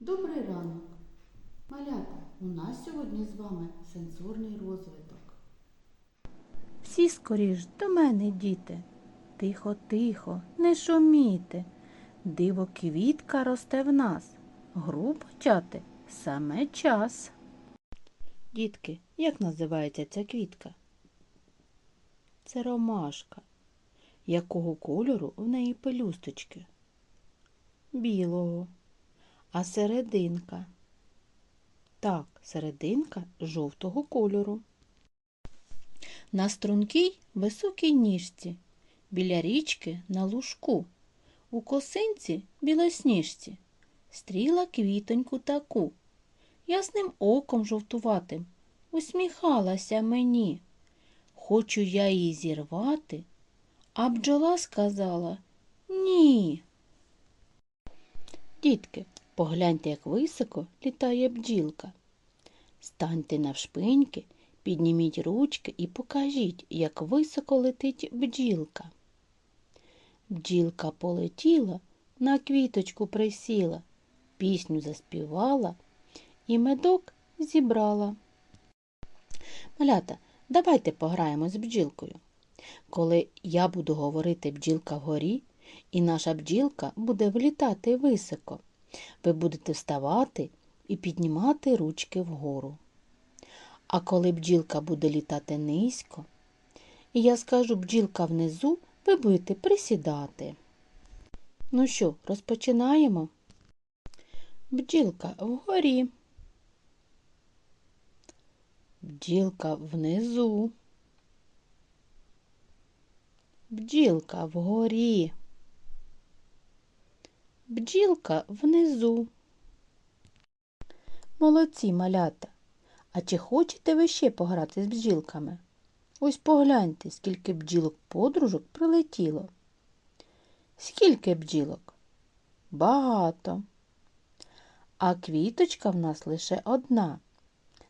Добрий ранок. Малята, у нас сьогодні з вами сенсорний розвиток. Всі скоріш до мене, діти. Тихо, тихо, не шуміте. Диво квітка росте в нас. Гру почати саме час. Дітки, як називається ця квітка? Це ромашка. Якого кольору в неї пелюсточки? Білого. А серединка? Так, серединка жовтого кольору. На стрункій високій ніжці, біля річки на лужку, у косинці білосніжці, стріла квітоньку таку, ясним оком жовтуватим, усміхалася мені. Хочу я її зірвати, а бджола сказала ні. Дітки, погляньте, як високо літає бджілка. Станьте навшпиньки, підніміть ручки і покажіть, як високо летить бджілка. Бджілка полетіла, на квіточку присіла, пісню заспівала і медок зібрала. Малята, давайте пограємо з бджілкою. Коли я буду говорити бджілка вгорі, і наша бджілка буде влітати високо, ви будете вставати і піднімати ручки вгору. А коли бджілка буде літати низько, і я скажу бджілка внизу, ви будете присідати. Ну що, розпочинаємо? Бджілка вгорі. Бджілка внизу. Бджілка вгорі. Бджілка внизу. Молодці малята. А чи хочете ви ще пограти з бджілками? Ось погляньте, скільки бджілок-подружок прилетіло. Скільки бджілок? Багато. А квіточка в нас лише одна.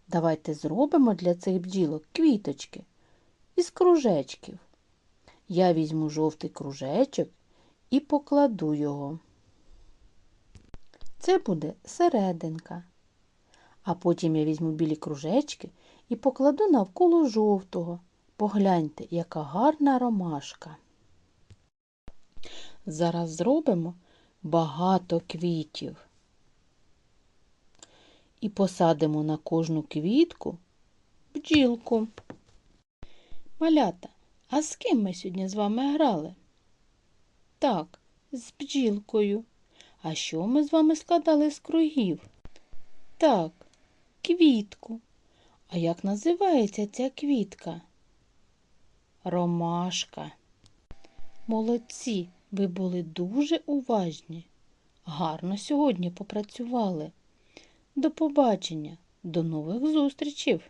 Давайте зробимо для цих бджілок квіточки із кружечків. Я візьму жовтий кружечок і покладу його. Це буде серединка. А потім я візьму білі кружечки і покладу навколо жовтого. Погляньте, яка гарна ромашка. Зараз зробимо багато квітів. І посадимо на кожну квітку бджілку. Малята, а з ким ми сьогодні з вами грали? Так, з бджілкою. А що ми з вами складали з кругів? Так, квітку. А як називається ця квітка? Ромашка. Молодці, ви були дуже уважні. Гарно сьогодні попрацювали. До побачення, до нових зустрічей!